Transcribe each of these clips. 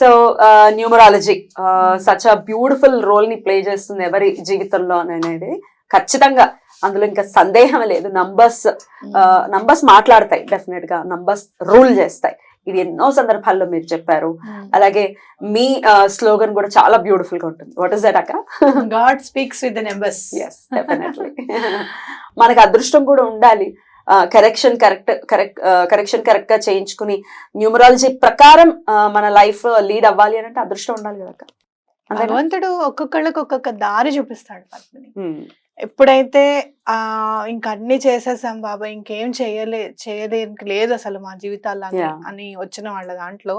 So numerology such a beautiful రోల్ని play చేస్తుంది ఎవరి జీవితంలో అనేది ఖచ్చితంగా. అందులో ఇంకా సందేహం లేదు. నంబర్స్ నంబర్స్ మాట్లాడతాయి డెఫినెట్గా. నంబర్స్ రూల్ చేస్తాయి. ఇది ఎన్నో సందర్భాల్లో మీరు చెప్పారు. అలాగే మీ స్లోగన్ కూడా చాలా బ్యూటిఫుల్గా ఉంటుంది. వాట్ ఇస్ దట్ అక్క? గాడ్ స్పీక్స్ విత్ నెంబర్స్ మనకు అదృష్టం కూడా ఉండాలి. కరెక్షన్ కరెక్ట్ కరెక్ట్ కరెక్షన్ కరెక్ట్గా చేయించుకుని న్యూమరాలజీ ప్రకారం మన లైఫ్ లీడ్ అవ్వాలి అని అంటే అదృష్టం ఉండాలి కదా? భగవంతుడు ఒక్కొక్కళ్ళకి ఒక్కొక్క దారి చూపిస్తాడు పద్మిని. ఎప్పుడైతే ఆ ఇంకా అన్ని చేసేసాం బాబా ఇంకేం చేయలే చేయడానికి లేదు అసలు మా జీవితాల్లో అని- వచ్చిన వాళ్ళ దాంట్లో.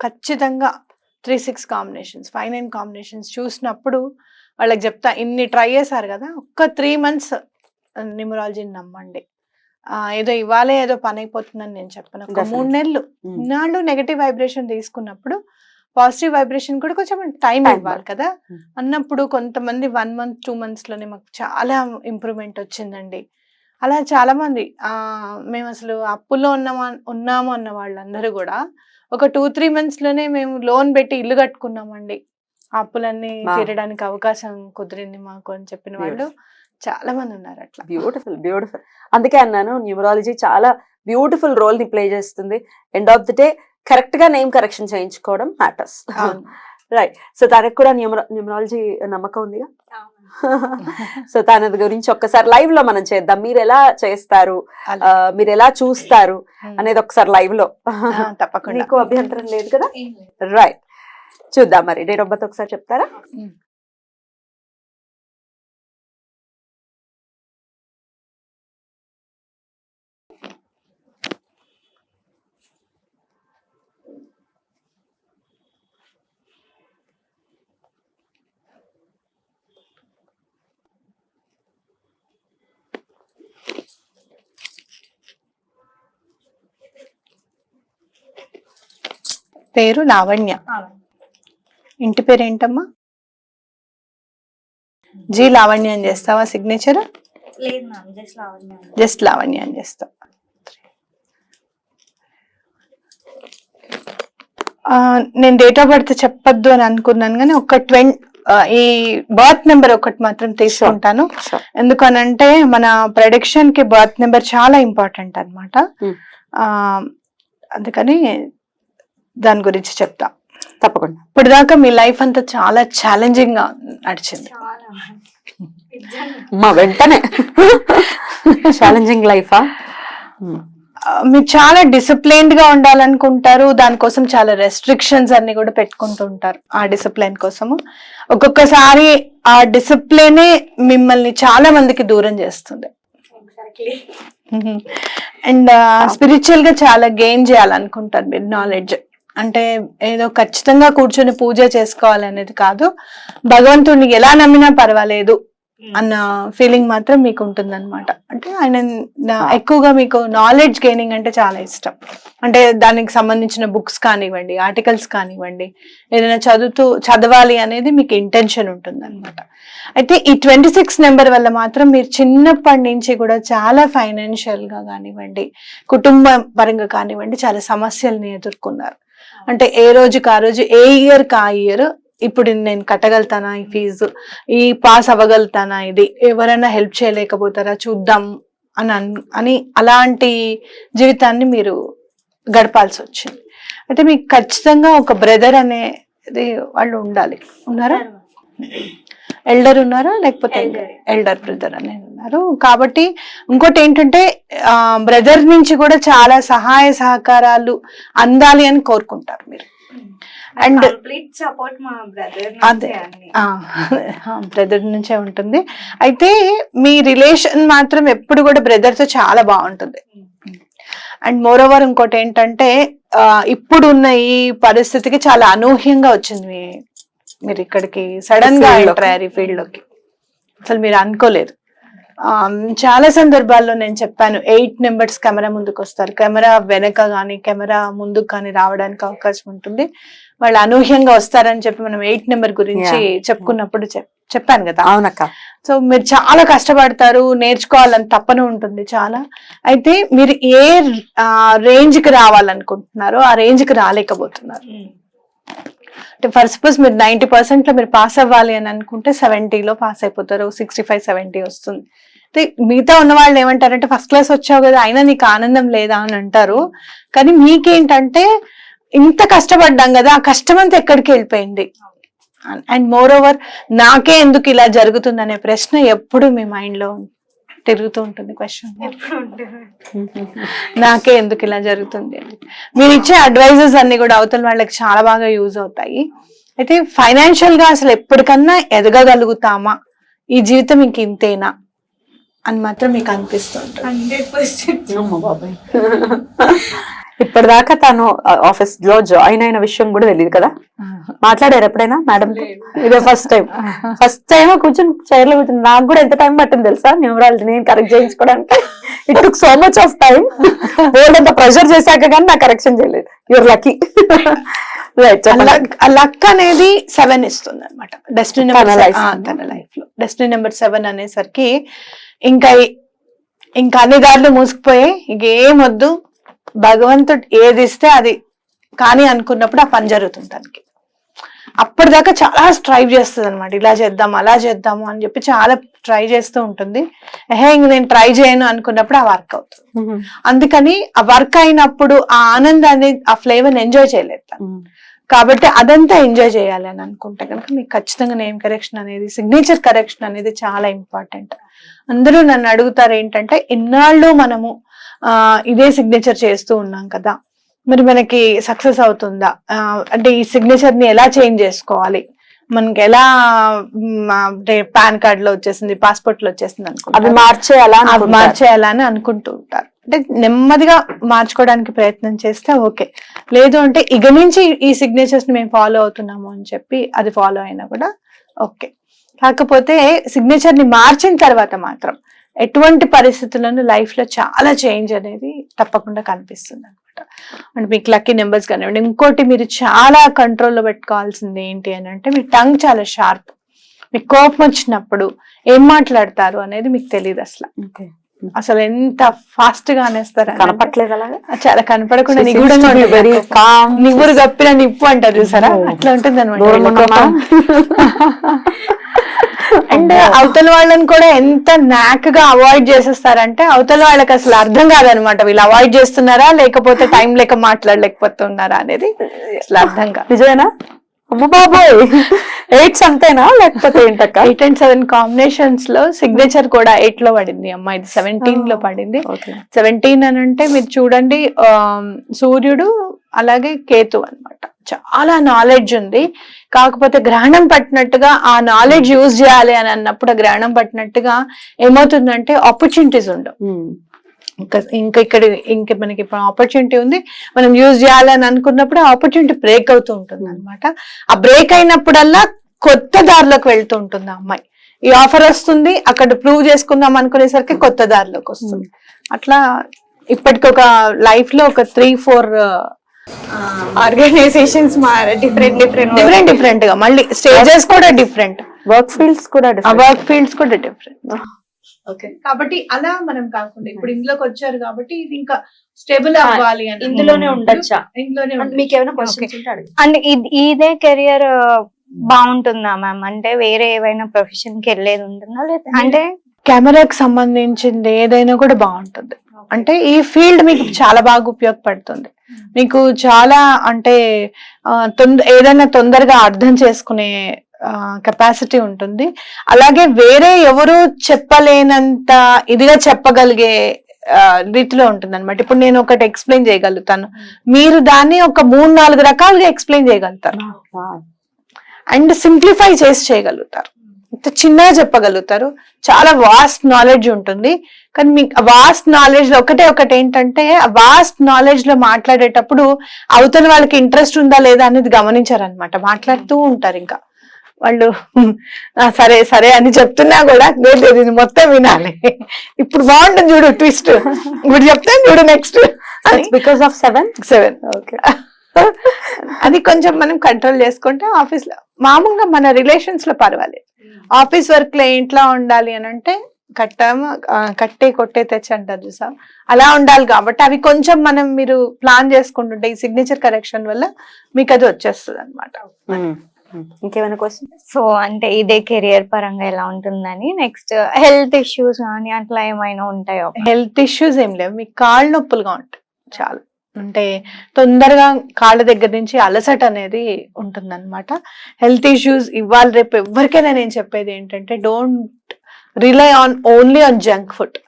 ఖచ్చితంగా three six combinations five nine combinations చూసినప్పుడు వాళ్ళకి చెప్తా ఇన్ని ట్రై చేశారు కదా ఒక్క త్రీ మంత్స్ న్యూమరాలజీని నమ్మండి ఏదో ఇవాళే ఏదో పని అయిపోతుందని నేను చెప్పను ఒక మూడు. నెలలు Hmm. ఇన్నాళ్ళు నెగటివ్ వైబ్రేషన్ తీసుకున్నప్పుడు పాజిటివ్ వైబ్రేషన్ కూడా కొంచెం టైం ఇవ్వాలి కదా Hmm. అన్నప్పుడు కొంతమంది వన్ మంత్ టూ మంత్స్లోనే మాకు చాలా ఇంప్రూవ్మెంట్ వచ్చిందండి అలా చాలా మంది ఆ మేము అసలు అప్పుల్లో ఉన్నామా ఉన్నాము అన్న వాళ్ళందరూ కూడా ఒక టూ త్రీ మంత్స్లోనే మేము లోన్ పెట్టి ఇల్లు కట్టుకున్నామండి అప్పులన్నీ. తీరడానికి అవకాశం కుదిరింది మాకు అని చెప్పిన వాళ్ళు చాలా మంది ఉన్నారు అట్లా బ్యూటిఫుల్ బ్యూటిఫుల్ అందుకే అన్నాను న్యూమరాలజీ చాలా బ్యూటిఫుల్ రోల్ని ప్లే చేస్తుంది. ఎండ్ ఆఫ్ ది డే కరెక్ట్గా నేమ్ కరెక్షన్ చేయించుకోవడం మ్యాటర్స్. రైట్ సో తనకు కూడా న్యూమరా న్యూమరాలజీ నమ్మకం ఉందిగా? సో తన గురించి ఒక్కసారి లైవ్లో మనం చేద్దాం. మీరు ఎలా చేస్తారు? మీరు ఎలా చూస్తారు. అనేది ఒకసారి లైవ్లో. తప్పకుండా. అభ్యంతరం లేదు కదా? రైట్ చూద్దాం మరి. డేట్ ఆఫ్ బర్త్ ఒకసారి చెప్తారా? పేరు లావణ్య. ఇంటి పేరు ఏంటమ్మా జీ లావణ్య అని చేస్తావా signature just Lavanya just Lavanya అని చేస్తావు. నేను డేట్ ఆఫ్ బర్త్ చెప్పొద్దు అని అనుకున్నాను కానీ ఒక ట్వంటీ ఈ బర్త్ నెంబర్ ఒకటి మాత్రం తీసుకుంటాను. ఎందుకనంటే మన ప్రొడక్షన్కి బర్త్ నెంబర్ చాలా ఇంపార్టెంట్ అన్నమాట. Hmm. ఆ అందుకని దాని గురించి చెప్తా. తప్పకుండా. ఇప్పటిదాకా మీ లైఫ్ అంతా చాలా ఛాలెంజింగ్గా నడిచింది మా వెంటనే. ఛాలెంజింగ్ లైఫా? ఆ, మీరు చాలా డిసిప్లైన్డ్గా ఉండాలనుకుంటారు. దానికోసం చాలా రెస్ట్రిక్షన్స్ అన్ని కూడా పెట్టుకుంటూ ఉంటారు ఆ డిసిప్లైన్ కోసము. ఒక్కొక్కసారి ఆ డిసిప్లినే మిమ్మల్ని చాలా మందికి దూరం చేస్తుంది. అండ్ స్పిరిచువల్గా చాలా గెయిన్ చేయాలనుకుంటారు మీరు నాలెడ్జ్ అంటే ఏదో ఖచ్చితంగా కూర్చొని పూజ చేసుకోవాలనేది కాదు. భగవంతుడిని ఎలా నమ్మినా పర్వాలేదు అన్న ఫీలింగ్ మాత్రం మీకు ఉంటుంది అనమాట అంటే ఆయన ఎక్కువగా మీకు నాలెడ్జ్ గెయినింగ్ అంటే చాలా ఇష్టం. అంటే దానికి సంబంధించిన బుక్స్ కానివ్వండి ఆర్టికల్స్ కానివ్వండి ఏదైనా చదువుతూ చదవాలి అనేది మీకు ఇంటెన్షన్ ఉంటుంది అనమాట అయితే ఈ ట్వంటీ సిక్స్ నెంబర్ వల్ల మాత్రం మీరు చిన్నప్పటి నుంచి కూడా చాలా ఫైనాన్షియల్గా కానివ్వండి కుటుంబ పరంగా కానివ్వండి చాలా సమస్యల్ని ఎదుర్కొన్నారు. అంటే ఏ రోజుకి ఆ రోజు ఏ ఇయర్కి ఆ ఇయర్ ఇప్పుడు నేను కట్టగలుగుతానా ఈ ఫీజు? ఈ పాస్ అవ్వగలుగుతానా ఇది? ఎవరైనా హెల్ప్ చేయలేకపోతారా? చూద్దాం అని అని అలాంటి జీవితాన్ని మీరు గడపాల్సి వచ్చింది. అయితే మీకు ఖచ్చితంగా ఒక బ్రదర్ అనేది వాళ్ళు ఉండాలి. ఉన్నారా. ఎల్డర్ ఉన్నారా? లేకపోతే. ఎల్డర్ బ్రదర్ అనేది ఉన్నారు. కాబట్టి ఇంకోటి ఏంటంటే బ్రదర్ నుంచి కూడా చాలా సహాయ సహకారాలు అందాలి అని కోరుకుంటారు మీరు. And- కంప్లీట్ సపోర్ట్ మా బ్రదర్ అదే. బ్రదర్ నుంచే ఉంటుంది. అయితే మీ రిలేషన్ మాత్రం ఎప్పుడు కూడా బ్రదర్తో చాలా బాగుంటుంది. అండ్ మోర్ ఓవర్ ఇంకోటి ఏంటంటే ఆ, ఇప్పుడున్న ఈ పరిస్థితికి చాలా అనూహ్యంగా వచ్చింది మీ- మీరు ఇక్కడికి సడన్గా. ఎంటర్ ఈ ఫీల్డ్లోకి అసలు మీరు అనుకోలేదు. ఆ, చాలా సందర్భాల్లో నేను చెప్పాను ఎయిట్ నెంబర్స్ కెమెరా ముందుకు వస్తారు కెమెరా వెనక కానీ కెమెరా ముందుకు కానీ రావడానికి అవకాశం ఉంటుంది. వాళ్ళు అనూహ్యంగా వస్తారని చెప్పి మనం ఎయిట్ నెంబర్ గురించి. చెప్పుకున్నప్పుడు చెప్- చెప్పాను కదా. అవునక్క. సో మీరు చాలా కష్టపడతారు నేర్చుకోవాలని తప్పన ఉంటుంది చాలా. అయితే మీరు ఏ రేంజ్కి రావాలనుకుంటున్నారో ఆ రేంజ్కి రాలేకపోతున్నారు అంటే ఫర్ సపోజ్ మీరు నైన్టీ పర్సెంట్లో మీరు పాస్ అవ్వాలి అని అనుకుంటే 70 లో పాస్ అయిపోతారు సిక్స్టీ ఫైవ్ సెవెంటీ వస్తుంది. అయితే మిగతా ఉన్న వాళ్ళు ఏమంటారంటే ఫస్ట్ క్లాస్ వచ్చావు కదా అయినా నీకు ఆనందం లేదా అని అంటారు. కానీ మీకేంటంటే ఇంత కష్టపడ్డాం కదా ఆ కష్టం అంతా ఎక్కడికి వెళ్ళిపోయింది? అండ్ మోర్ ఓవర్ నాకే ఎందుకు ఇలా జరుగుతుంది అనే ప్రశ్న ఎప్పుడు మీ మైండ్లో తిరుగుతూ ఉంటుంది క్వశ్చన్ ఎప్పుడు ఉంటుంది? నాకే ఎందుకు ఇలా జరుగుతుంది అని. మీరు ఇచ్చే అడ్వైజెస్ అన్ని కూడా అవతల వాళ్ళకి చాలా బాగా యూజ్ అవుతాయి. అయితే ఫైనాన్షియల్గా అసలు ఎప్పటికన్నా ఎదగగలుగుతామా? ఈ జీవితం ఇంక ఇంతేనా? అని మాత్రం మీకు అనిపిస్తుంటుంది హండ్రెడ్ పర్సెంట్. అమ్మ బాబాయ్. ఇప్పటిదాకా తను ఆఫీస్లో జాయిన్ అయిన విషయం కూడా తెలియదు కదా? మాట్లాడారు ఎప్పుడైనా మేడం? ఇదే ఫస్ట్ టైం ఫస్ట్ టైం కూర్చొని చైర్లో కూర్చొని నాకు కూడా ఎంత టైం పట్టింది తెలుసా? న్యూమరాలజీ నేను కరెక్ట్ చేయించుకోవడానికి. It took so much of time board అంత ప్రెషర్ చేశాక కానీ నాకు కరెక్షన్ చేయలేదు. యువర్ లక్కీ రైట్ లక్ అనేది సెవెన్ ఇస్తుంది అనమాట డెస్టినీ నెంబర్. తన లైఫ్లో. డెస్టినీ నెంబర్ సెవెన్ అనేసరికి ఇంకా ఇంకా అన్ని దారులు మూసుకుపోయి ఇంకేం వద్దు భగవంతుడు ఏది ఇస్తే అది కానీ అనుకున్నప్పుడు ఆ పని జరుగుతుంది తనకి. అప్పటిదాకా చాలా స్ట్రైవ్ చేస్తుంది అనమాట ఇలా చేద్దాం అలా చేద్దాము అని చెప్పి చాలా ట్రై చేస్తూ ఉంటుంది. హే ఇంక నేను ట్రై చేయను అనుకున్నప్పుడు ఆ వర్క్ అవుతుంది. అందుకని ఆ వర్క్ అయినప్పుడు ఆ ఆనందాన్ని ఆ ఫ్లేవర్ ఎంజాయ్ చేయలేదు. కాబట్టి అదంతా ఎంజాయ్ చేయాలి అని అనుకుంటే కనుక మీకు ఖచ్చితంగా నేమ్ కరెక్షన్ అనేది సిగ్నేచర్ కరెక్షన్ అనేది చాలా ఇంపార్టెంట్ అందరూ నన్ను అడుగుతారు ఏంటంటే ఇన్నాళ్ళు మనము ఆ ఇదే సిగ్నేచర్ చేస్తూ ఉన్నాం కదా మరి మనకి సక్సెస్ అవుతుందా? అంటే ఈ సిగ్నేచర్ని ఎలా చేంజ్ చేసుకోవాలి? మనకి ఎలా అంటే పాన్ కార్డ్లో వచ్చేసింది పాస్పోర్ట్లో వచ్చేసింది అవి అనుకుంటా మార్చేయాలా అవి అనుకుంటారు. మార్చేయాలని అనుకుంటూ ఉంటారు అంటే నెమ్మదిగా మార్చుకోవడానికి ప్రయత్నం చేస్తే ఓకే. లేదు అంటే ఇక నుంచి ఈ సిగ్నేచర్స్ని మేము ఫాలో అవుతున్నాము అని చెప్పి అది ఫాలో అయినా కూడా ఓకే. కాకపోతే సిగ్నేచర్ని మార్చిన తర్వాత మాత్రం ఎటువంటి పరిస్థితులను లైఫ్లో చాలా చేంజ్ అనేది తప్పకుండా కనిపిస్తుంది అనమాట అండ్ మీకు లక్కీ నెంబర్స్ కానివ్వండి ఇంకోటి మీరు చాలా కంట్రోల్లో పెట్టుకోవాల్సింది ఏంటి అని అంటే మీ టంగ్ చాలా షార్ప్ మీకు కోపం వచ్చినప్పుడు ఏం మాట్లాడతారు అనేది మీకు తెలియదు అసలు. అసలు ఎంత ఫాస్ట్గా అనేస్తారు కనపట్లేదు అలాగా? చాలా కనపడకుండా నిగూఢంగా ఉంటుంది. నివ్వురు గప్పిన నిప్పు అంటారు చూసారా. అట్లా ఉంటుంది ఉన్నామా? అండ్ అవతల వాళ్ళని కూడా ఎంత నాక్గా అవాయిడ్ చేసేస్తారంటే అవతల వాళ్ళకి అసలు అర్థం కాదనమాట వీళ్ళు అవాయిడ్ చేస్తున్నారా? లేకపోతే టైం లేక మాట్లాడలేకపోతున్నారా అనేది అసలు అర్థం కాదు. నిజమేనా? అమ్మ బాబాయ్. ఎయిట్స్ అంతేనా లేకపోతే ఏంటక్క? ఎయిట్ అండ్ సెవెన్ కాంబినేషన్స్లో సిగ్నేచర్ కూడా ఎయిట్లో పడింది అమ్మాయిది సెవెంటీన్లో పడింది. ఓకే సెవెంటీన్ అని అంటే మీరు చూడండి సూర్యుడు అలాగే కేతు అన్నమాట. చాలా నాలెడ్జ్ ఉంది. కాకపోతే గ్రహణం పట్టినట్టుగా ఆ నాలెడ్జ్ యూజ్ చేయాలి అని అన్నప్పుడు గ్రహణం పట్టినట్టుగా ఏమవుతుందంటే ఆపర్చునిటీస్ ఉండవు. ఇంకా ఇంకా ఇక్కడ ఇంకా మనకి ఇప్పుడు ఆపర్చునిటీ ఉంది. మనం యూజ్ చేయాలని అనుకున్నప్పుడు ఆపర్చునిటీ బ్రేక్ అవుతూ ఉంటుంది అనమాట ఆ బ్రేక్ అయినప్పుడల్లా కొత్త దారిలోకి వెళ్తూ ఉంటుంది ఆ అమ్మాయి. ఈ ఆఫర్ వస్తుంది అక్కడ ప్రూవ్ చేసుకుందాం అనుకునేసరికి కొత్త దారిలోకి వస్తుంది. అట్లా ఇప్పటికి ఒక లైఫ్లో ఒక three four organisations different different different డిఫరెంట్గా. మళ్ళీ స్టేజెస్ కూడా డిఫరెంట్ వర్క్ ఫీల్డ్స్ కూడా వర్క్ ఫీల్డ్స్ కూడా డిఫరెంట్ ఓకే కాబట్టి అలా మనం కాకుండా ఇప్పుడు ఇందులోకి వచ్చారు కాబట్టి ఇది ఇంకా స్టేబుల్ అవ్వాలి అని ఇందులోనే ఉండొచ్చా? ఇందులోనే. మీకు ఏమైనా అడగండి. అంటే ఇది- కెరియర్ బాగుంటుందా మ్యామ్ అంటే వేరే ఏవైనా ప్రొఫెషన్కి వెళ్ళేది ఉంటుందా లేదా అంటే కెమెరాకి సంబంధించింది ఏదైనా కూడా బాగుంటుంది. అంటే ఈ ఫీల్డ్ మీకు చాలా బాగా ఉపయోగపడుతుంది. మీకు చాలా అంటే తొంద ఏదైనా తొందరగా అర్థం చేసుకునే కెపాసిటీ ఉంటుంది. అలాగే వేరే ఎవరు చెప్పలేనంత ఇదిగా చెప్పగలిగే రీతిలో ఉంటుంది అనమాట ఇప్పుడు నేను ఒకటి ఎక్స్ప్లెయిన్ చేయగలుగుతాను. మీరు దాన్ని ఒక మూడు నాలుగు రకాలుగా ఎక్స్ప్లెయిన్ చేయగలుగుతారు. అండ్ సింప్లిఫై చేసి చేయగలుగుతారు. ఇంత చిన్నగా చెప్పగలుగుతారు. చాలా వాస్ట్ నాలెడ్జ్ ఉంటుంది. కానీ మీకు వాస్ట్ నాలెడ్జ్లో ఒకటే ఒకటి ఏంటంటే ఆ వాస్ట్ నాలెడ్జ్లో మాట్లాడేటప్పుడు అవతల వాళ్ళకి ఇంట్రెస్ట్ ఉందా లేదా అనేది గమనించారనమాట మాట్లాడుతూ ఉంటారు ఇంకా. వాళ్ళు "ఆ, సరే సరే అని చెప్తున్నా కూడా లేదు లేదు ఇది మొత్తం వినాలి. ఇప్పుడు బాగుంటుంది చూడు ట్విస్ట్ ఇప్పుడు చెప్తాను చూడు next because of seven seven okay అది కొంచెం మనం కంట్రోల్ చేసుకుంటే ఆఫీస్లో మామూలుగా మన రిలేషన్స్లో పర్వాలేదు. ఆఫీస్ వర్క్లో ఇంట్లో ఉండాలి అని అంటే కట్టాము కట్టే కొట్టే తెచ్చి అంటారు చూసా? అలా ఉండాలి కాబట్టి అవి కొంచెం మనం మీరు ప్లాన్ చేసుకుంటుంటే ఈ సిగ్నేచర్ కరెక్షన్ వల్ల మీకు అది వచ్చేస్తుంది అనమాట ఇంకేమైనా క్వశ్చన్ సో అంటే ఇదే కెరియర్ పరంగా ఎలా ఉంటుందని నెక్స్ట్ హెల్త్ ఇష్యూస్ కానీ అట్లా ఏమైనా ఉంటాయో? హెల్త్ ఇష్యూస్ ఏం లేవు. మీకు కాళ్ళు నొప్పులుగా ఉంటాయి. చాలా. అంటే తొందరగా కాళ్ళ దగ్గర నుంచి అలసట అనేది ఉంటుందన్నమాట. హెల్త్ ఇష్యూస్ ఇవాళ రేపు ఎవరికైనా నేను చెప్పేది ఏంటంటే don't rely on only on junk food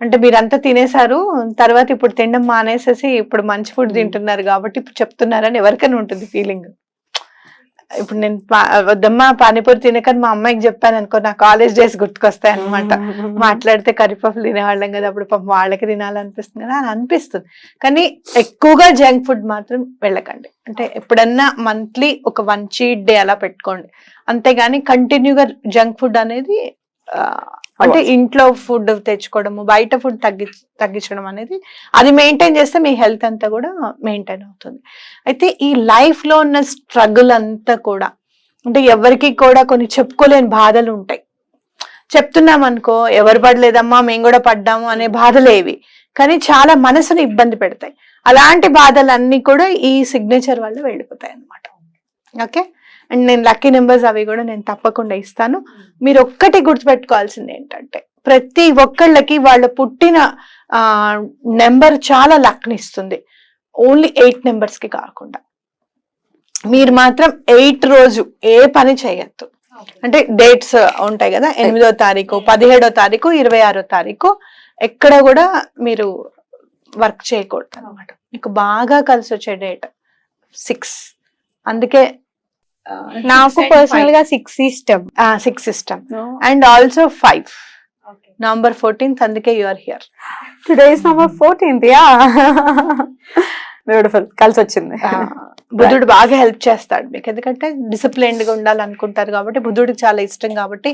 అంటే మీరంతా తినేశారు తర్వాత ఇప్పుడు తినడం మానేసేసి ఇప్పుడు మంచి ఫుడ్ తింటున్నారు కాబట్టి ఇప్పుడు చెప్తున్నారని ఎవరికైనా ఉంటుంది ఫీలింగ్ ఇప్పుడు నేను పా- వద్దమ్మా పానీపూరి తినకని మా అమ్మాయికి చెప్పాను అనుకో నా కాలేజ్ డేస్ గుర్తుకొస్తాయి అనమాట మాట్లాడితే కరిపప్పులు తినేవాళ్ళం కదా అప్పుడు పాపం వాళ్ళకి తినాలనిపిస్తుంది కదా అని అనిపిస్తుంది. కానీ ఎక్కువగా జంక్ ఫుడ్ మాత్రం వెళ్ళకండి. అంటే ఎప్పుడన్నా మంత్లీ ఒక వన్ చీట్ డే అలా పెట్టుకోండి. అంతేగాని కంటిన్యూగా జంక్ ఫుడ్ అనేది అంటే ఇంట్లో ఫుడ్ తెచ్చుకోవడము బయట ఫుడ్ తగ్గి తగ్గించడం అనేది అది మెయింటైన్ చేస్తే మీ హెల్త్ అంతా కూడా మెయింటైన్ అవుతుంది. అయితే ఈ లైఫ్లో ఉన్న స్ట్రగుల్ అంతా కూడా అంటే ఎవరికి కూడా కొన్ని చెప్పుకోలేని బాధలు ఉంటాయి. చెప్తున్నాం అనుకో ఎవరు పడలేదమ్మా మేము కూడా పడ్డాము అనే బాధలేవి కానీ చాలా మనసుని ఇబ్బంది పెడతాయి. అలాంటి బాధలన్నీ కూడా ఈ సిగ్నేచర్ వల్ల వెళ్ళిపోతాయి అన్నమాట. ఓకే? అండ్ నేను లక్కీ నెంబర్స్ అవి కూడా నేను తప్పకుండా ఇస్తాను. మీరు ఒక్కటి గుర్తుపెట్టుకోవాల్సింది ఏంటంటే ప్రతి ఒక్కళ్ళకి వాళ్ళ పుట్టిన నెంబర్ చాలా లక్ని ఇస్తుంది ఓన్లీ ఎయిట్ నెంబర్స్కి కాకుండా. మీరు మాత్రం ఎయిట్ రోజు ఏ పని చేయొద్దు. అంటే డేట్స్ ఉంటాయి కదా ఎనిమిదో తారీఖు పదిహేడో తారీఖు ఇరవై ఆరో తారీఖు ఎక్కడ కూడా మీరు వర్క్ చేయకూడదు అనమాట మీకు బాగా కలిసి వచ్చే డేట్ సిక్స్. అందుకే నాకు పర్సనల్గా సిక్స్ ఇష్టం సిక్స్ ఇష్టం and also five November fourteenth అందుకే you are here today is number fourteenth yeah beautiful కలిసి వచ్చింది. బుద్ధుడు బాగా హెల్ప్ చేస్తాడు మీకు. ఎందుకంటే డిసిప్లైన్డ్గా ఉండాలనుకుంటారు కాబట్టి బుద్ధుడికి చాలా ఇష్టం కాబట్టి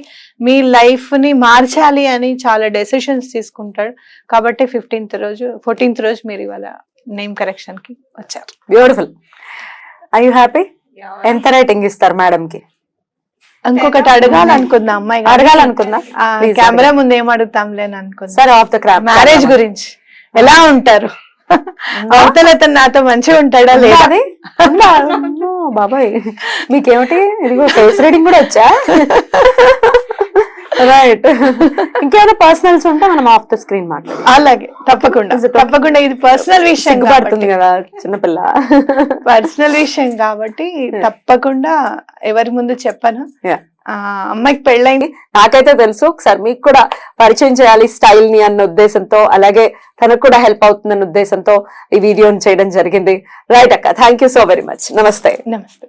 మీ లైఫ్ని మార్చాలి అని చాలా డెసిషన్స్ తీసుకుంటాడు. కాబట్టి ఫిఫ్టీన్త్ రోజు ఫోర్టీన్త్ రోజు మీరు ఇవాళ నేమ్ కరెక్షన్కి వచ్చారు. బ్యూటిఫుల్ ఐ యు హ్యాపీ ఎంత రేటింగ్ ఇస్తారు మేడం కి ఇంకొకటి అడగాలనుకుందా. అమ్మాయి. అడగాలనుకుందా? కెమెరా ముందు ఏం అడుగుతాంలే అని అనుకుందా సరే ఆఫ్ ద క్రాప్ మ్యారేజ్ గురించి. ఎలా ఉంటారు? అవతల అతను నాతో మంచిగా ఉంటాడా లేదా? బాబాయ్. మీకేమిటి? ఇదిగో ఫేస్ రీడింగ్ కూడా వచ్చా? రైట్ ఇంకేమైనా పర్సనల్స్ ఉంటే మనం ఆఫ్ ద స్క్రీన్ మాట్లాడదాం. అలాగే తప్పకుండా. తప్పకుండా ఇది పర్సనల్ విషయం సిగ్గుపడుతుంది కదా చిన్నపిల్ల పర్సనల్ విషయం కాబట్టి తప్పకుండా ఎవరి ముందు చెప్పను. అమ్మాయికి పెళ్ళైంది. నాకైతే తెలుసు ఒకసారి మీకు కూడా పరిచయం చేయాలి స్టైల్ని అన్న ఉద్దేశంతో అలాగే తనకు కూడా హెల్ప్ అవుతుందన్న ఉద్దేశంతో ఈ వీడియోని చేయడం జరిగింది. రైట్ అక్క. Thank you so very much నమస్తే. నమస్తే.